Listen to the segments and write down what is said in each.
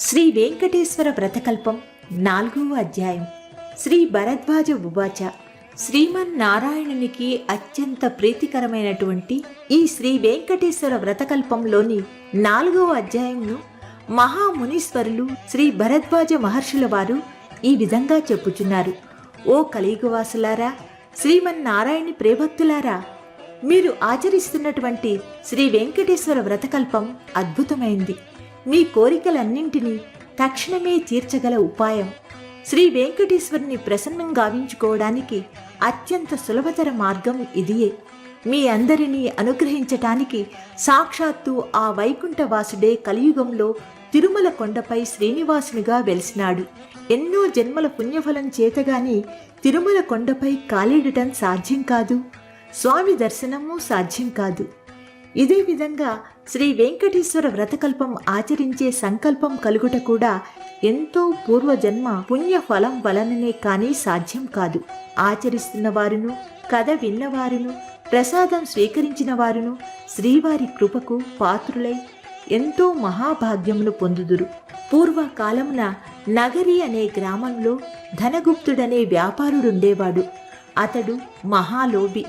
శ్రీ వెంకటేశ్వర వ్రతకల్పం నాలుగవ అధ్యాయం. శ్రీ భరద్వాజ ఉవాచ శ్రీమన్నారాయణునికి అత్యంత ప్రీతికరమైనటువంటి ఈ శ్రీ వెంకటేశ్వర వ్రతకల్పంలోని నాలుగవ అధ్యాయంను మహామునీశ్వరులు శ్రీ భరద్వాజ మహర్షుల వారు ఈ విధంగా చెప్పుచున్నారు. ఓ కలియుగవాసులారా శ్రీమన్నారాయణి ప్రేభక్తులారా మీరు ఆచరిస్తున్నటువంటి శ్రీ వెంకటేశ్వర వ్రతకల్పం అద్భుతమైంది. మీ కోరికలన్నింటినీ తక్షణమే తీర్చగల ఉపాయం. శ్రీ వెంకటేశ్వరుని ప్రసన్నం గావించుకోవడానికి అత్యంత సులభతర మార్గం ఇదియే. మీ అందరినీ అనుగ్రహించటానికి సాక్షాత్తు ఆ వైకుంఠవాసుడే కలియుగంలో తిరుమల కొండపై శ్రీనివాసునిగా వెలిసినాడు. ఎన్నో జన్మల పుణ్యఫలం చేతగాని తిరుమల కొండపై కాలిడటం సాధ్యం కాదు. స్వామి దర్శనము సాధ్యం కాదు. ఇదే విధంగా శ్రీ వెంకటేశ్వర వ్రతకల్పం ఆచరించే సంకల్పం కలుగుట కూడా ఎంతో పూర్వజన్మ పుణ్యఫలం వలననే కానీ సాధ్యం కాదు. ఆచరిస్తున్న వారును కథ విన్నవారును ప్రసాదం స్వీకరించిన వారును శ్రీవారి కృపకు పాత్రులై ఎంతో మహాభాగ్యములు పొందుదురు. పూర్వకాలమున నగరి అనే గ్రామంలో ధనగుప్తుడనే వ్యాపారుడుండేవాడు. అతడు మహాలోభి.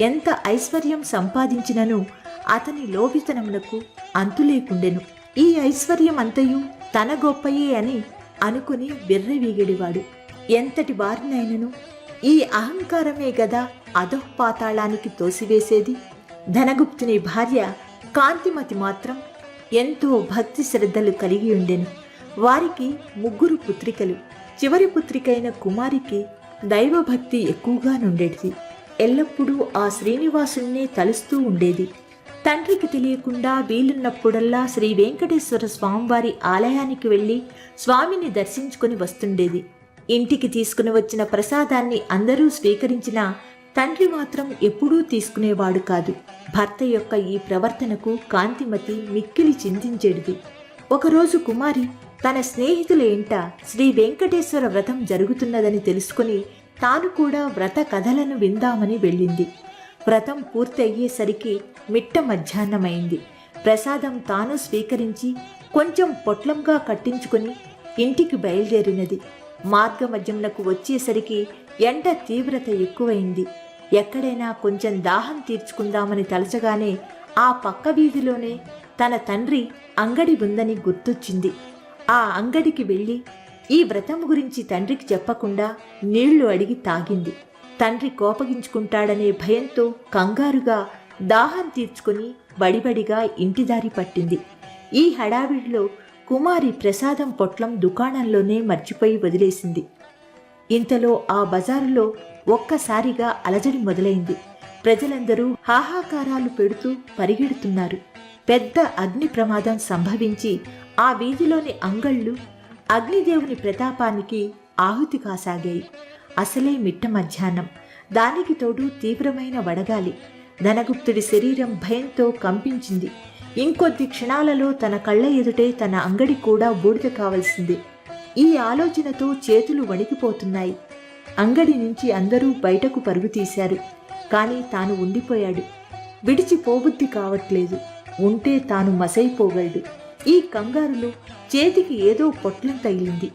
ఎంత ఐశ్వర్యం సంపాదించినను అతని లోభితనమునకు అంతులేకుండెను ఈ ఐశ్వర్యం అంతయు తన గొప్పయే అని అనుకుని విర్రవీగడివాడు ఎంతటి వారినైనను? ఈ అహంకారమే గదా అధఃపాతాళానికి తోసివేసేది. ధనగుప్తుని భార్య కాంతిమతి మాత్రం ఎంతో భక్తి శ్రద్ధలు కలిగి ఉండెను. వారికి ముగ్గురు పుత్రికలు. చివరి పుత్రికైన కుమారికి దైవభక్తి ఎక్కువగా నుండేది ఎల్లప్పుడూ ఆ శ్రీనివాసుణ్ణే తలుస్తూ ఉండేది. తండ్రికి తెలియకుండా వీలున్నప్పుడల్లా శ్రీ వెంకటేశ్వర స్వామివారి ఆలయానికి వెళ్ళి స్వామిని దర్శించుకుని వస్తుండేది. ఇంటికి తీసుకుని వచ్చిన ప్రసాదాన్ని అందరూ స్వీకరించిన తండ్రి మాత్రం ఎప్పుడూ తీసుకునేవాడు కాదు. భర్త యొక్క ఈ ప్రవర్తనకు కాంతిమతి మిక్కిలి చింతించేడిది ఒకరోజు కుమారి తన స్నేహితుల ఇంట శ్రీ వెంకటేశ్వర వ్రతం జరుగుతున్నదని తెలుసుకుని తాను కూడా వ్రత కథలను విందామని వెళ్ళింది. వ్రతం పూర్తి అయ్యేసరికి మిట్ట మధ్యాహ్నమైంది. ప్రసాదం తాను స్వీకరించి కొంచెం పొట్లంగా కట్టించుకుని ఇంటికి బయలుదేరినది. మార్గ మార్గమధ్యమునకు వచ్చేసరికి ఎండ తీవ్రత ఎక్కువైంది. ఎక్కడైనా కొంచెం దాహం తీర్చుకుందామని తలచగానే ఆ పక్క వీధిలోనే తన తండ్రి అంగడి ఉందని గుర్తొచ్చింది. ఆ అంగడికి వెళ్ళి ఈ వ్రతం గురించి తండ్రికి చెప్పకుండా నీళ్ళు అడిగి తాగింది. తండ్రి కోపగించుకుంటాడనే భయంతో కంగారుగా దాహం తీర్చుకుని బడిబడిగా ఇంటిదారి పట్టింది. ఈ హడావిడిలో కుమారి ప్రసాదం పొట్లం దుకాణంలోనే మర్చిపోయి వదిలేసింది. ఇంతలో ఆ బజారులో ఒక్కసారిగా అలజడి మొదలైంది. ప్రజలందరూ హాహాకారాలు పెడుతూ పరిగెడుతున్నారు. పెద్ద అగ్ని ప్రమాదం సంభవించి ఆ వీధిలోని అంగళ్ళు అగ్నిదేవుని ప్రతాపానికి ఆహుతి కాసాగాయి. అసలే మిట్ట మధ్యాహ్నం. దానికి తోడు తీవ్రమైన వడగాలి. ధనగుప్తుడి శరీరం భయంతో కంపించింది. ఇంకొద్ది క్షణాలలో తన కళ్ళ ఎదుటే తన అంగడి కూడా బూడిద కావలసింది. ఈ ఆలోచనతో చేతులు వణికిపోతున్నాయి. అంగడి నుంచి అందరూ బయటకు పరుగు తీశారు. కానీ తాను ఉండిపోయాడు. విడిచి పోబుద్ధి కావట్లేదు. ఉంటే తాను మసైపోగలడు. ఈ కంగారులో చేతికి ఏదో పొట్లం తగిలింది.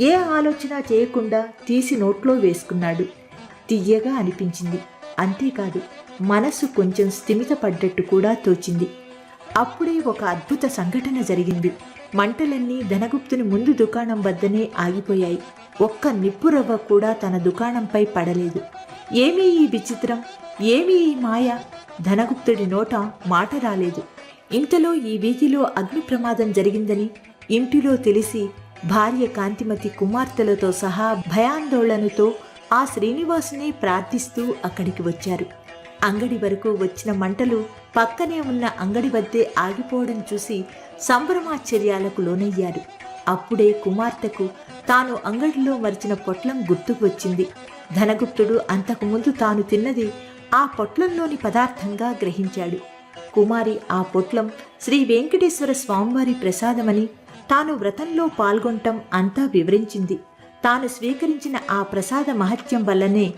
ఏ ఆలోచన చేయకుండా తీసి నోట్లో వేసుకున్నాడు. తియ్యగా అనిపించింది. అంతేకాదు మనసు కొంచెం స్థిమితపడ్డట్టు కూడా తోచింది. అప్పుడే ఒక అద్భుత సంఘటన జరిగింది. మంటలన్నీ ధనగుప్తుని ముందు దుకాణం వద్దనే ఆగిపోయాయి. ఒక్క నిప్పురవ్వ కూడా తన దుకాణంపై పడలేదు. ఏమీ ఈ విచిత్రం? ఏమీ ఈ మాయ? ధనగుప్తుడి నోట మాట రాలేదు. ఇంతలో ఈ వీధిలో అగ్ని ప్రమాదం జరిగిందని ఇంటిలో తెలిసి భార్య కాంతిమతి కుమార్తెలతో సహా భయాందోళనతో ఆ శ్రీనివాసుని ప్రార్థిస్తూ అక్కడికి వచ్చారు. అంగడి వరకు వచ్చిన మంటలు పక్కనే ఉన్న అంగడి వద్దే ఆగిపోవడం చూసి సంభ్రమాశ్చర్యాలకు లోనయ్యారు. అప్పుడే కుమార్తెకు తాను అంగడిలో మరిచిన పొట్లం గుర్తుకు వచ్చింది. ధనగుప్తుడు అంతకుముందు తాను తిన్నది ఆ పొట్లంలోని పదార్థంగా గ్రహించాడు. కుమారి ఆ పొట్లం శ్రీ వెంకటేశ్వర స్వామివారి ప్రసాదమని తాను వ్రతంలో పాల్గొనటం అంతా వివరించింది. తాను స్వీకరించిన ఆ ప్రసాద మహత్యం వల్లనే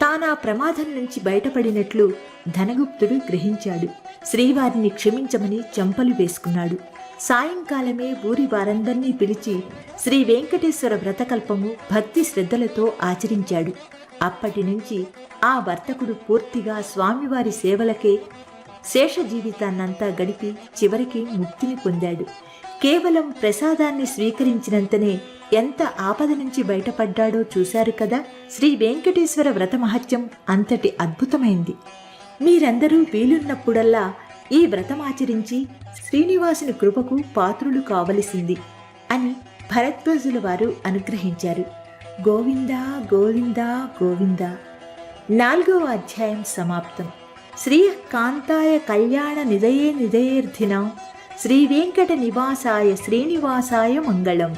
తానా ప్రమాదం నుంచి బయటపడినట్లు ధనగుప్తుడు గ్రహించాడు. శ్రీవారిని క్షమించమని చెంపలు వేసుకున్నాడు. సాయంకాలమే ఊరి వారందర్నీ పిలిచి శ్రీ వెంకటేశ్వర వ్రతకల్పము భక్తి శ్రద్ధలతో ఆచరించాడు. అప్పటి నుంచి ఆ వర్తకుడు పూర్తిగా స్వామివారి సేవలకే శేష జీవితాన్నంతా గడిపి చివరికి ముక్తిని పొందాడు. కేవలం ప్రసాదాన్ని స్వీకరించినంతనే ఎంత ఆపద నుంచి బయటపడ్డాడో చూశారు కదా? శ్రీ వెంకటేశ్వర వ్రత మహత్యం అంతటి అద్భుతమైంది. మీరందరూ వీలున్నప్పుడల్లా ఈ వ్రతమాచరించి శ్రీనివాసుని కృపకు పాత్రులు కావలసింది అని భరద్వాజుల వారు అనుగ్రహించారు. గోవిందా గోవిందా గోవిందా. నాలుగవ అధ్యాయం సమాప్తం. శ్రీ కాంతాయ కళ్యాణ నిదయే నిదయేర్థిన శ్రీ వెంకట నివాసాయ శ్రీనివాసాయ మంగళం.